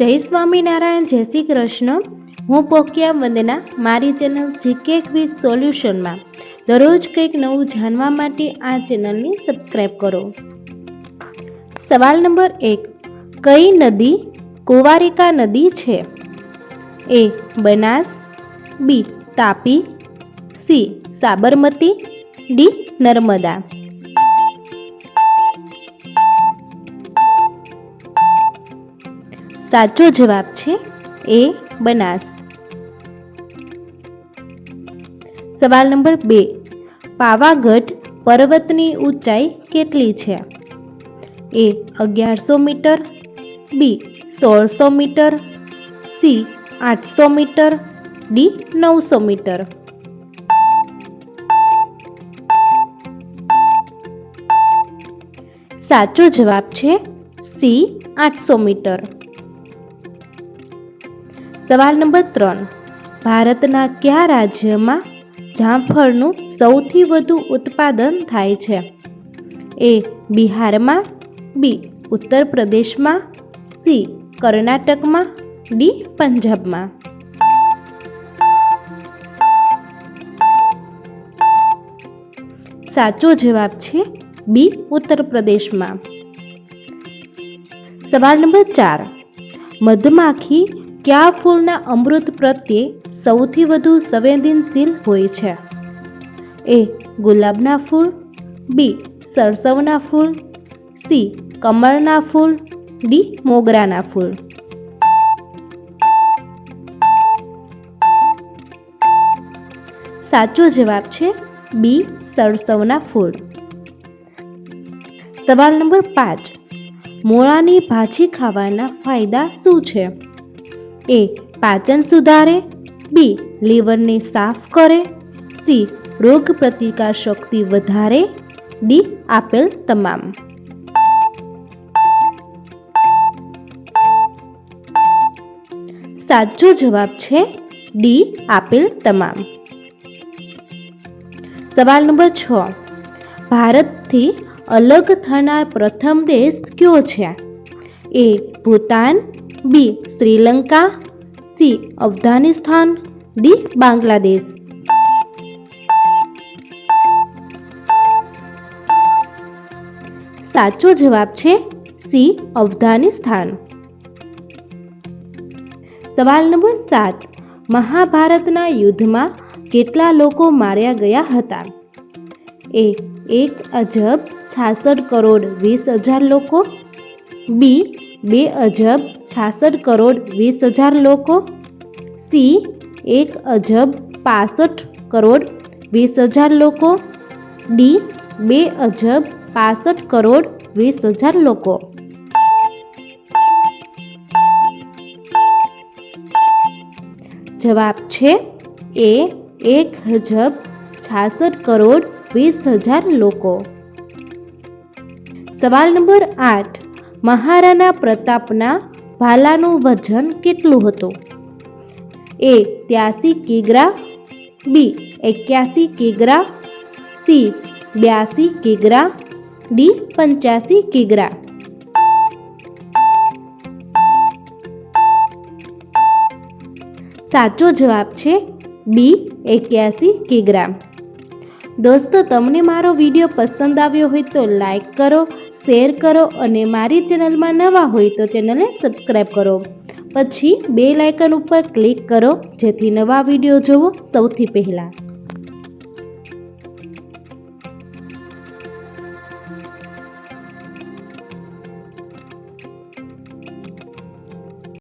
જય સ્વામિનારાયણ, જય શ્રી કૃષ્ણ. હું પોકિયા વંદના. મારી ચેનલ જીકે ક્વિઝ સોલ્યુશનમાં. દરરોજ કંઈક નવું જાણવા માટે આ ચેનલને સબસ્ક્રાઈબ કરો. સવાલ નંબર એક. કઈ નદી કુવારિકા નદી છે? A. Banas. B. Tapi. C. Sabarmati. D. Narmada. સાચો જવાબ છે એ બનાસ. સવાલ નંબર બે. પાવાગઢ પર્વતની ઊંચાઈ કેટલી છે? એ અગિયારસો મીટર, બી સોળસો મીટર, સી આઠસો મીટર, ડી નવસો મીટર. સાચો જવાબ છે સી આઠસો મીટર. સવાલ નંબર ત્રણ. ભારતના કયા રાજ્યમાં જામફળનું સૌથી વધુ ઉત્પાદન થાય છે? એ, બિહારમાં, બી ઉત્તર પ્રદેશમાં સી, કર્ણાટકમાં, ડી, પંજાબમાં. સાચો જવાબ છે બી ઉત્તર પ્રદેશમાં સવાલ નંબર ચાર. મધમાખી કયા ફૂલના અમૃત પ્રત્યે સૌથી વધુ સંવેદનશીલ હોય છે? એ, ગુલાબના ફૂલ, બી, સરસવના ફૂલ, સી, કમળના ફૂલ, ડી, મોગરાના ફૂલ. સાચો જવાબ છે બી, સરસવના ફૂલ. સવાલ નંબર પાંચ. મોળાની ભાજી ખાવાના ફાયદા શું છે? એ પાચન સુધારે, બી લીવરને સાફ કરે, સી રોગ પ્રતિકાર શક્તિ વધારે, ડી આપેલ તમામ. સાચો જવાબ છે, ડી આપેલ તમામ. સવાલ નંબર છ. ભારતથી અલગ થનાર પ્રથમ દેશ કયો છે? A Bhutan B Sri Lanka C Afghanistan D Bangladesh સાચો જવાબ છે સી અફઘાનિસ્તાન સવાલ નંબર સાત. મહાભારતના યુદ્ધમાં કેટલા લોકો માર્યા ગયા હતા? એ એક અજબ છાસઠ કરોડ વીસ હજાર લોકો. બી બે અજબ છાસઠ કરોડ વીસ હજાર લોકો સી એક અજબ પાસઠ કરોડ વીસ હજાર લોકો ડી બે અજબ પાસઠ કરોડ વીસ હજાર લોકો જવાબ છે એ એક અજબ છાસઠ કરોડ વીસ હજાર લોકો સવાલ નંબર આઠ મહારાણા પ્રતાપના ભાલાનું વજન કેટલું હતું? એ ત્યાસી કિગ્રા, બી એક્યાસી કિગ્રા, સી બ્યાસી કિગ્રા, ડી પંચ્યાસી કિગ્રા. સાચો જવાબ છે બી એક્યાસી કિગ્રા. દોસ્તો, તમને મારો વીડિયો પસંદ આવ્યો હોય તો લાઈક કરો શેર કરો અને મારી ચેનલમાં નવા હોય તો ચેનલને સબસ્ક્રાઈબ કરો. પછી બે લાઇકન ઉપર ક્લિક કરો, જેથી નવા વીડિયો જોવો સૌથી પહેલાં.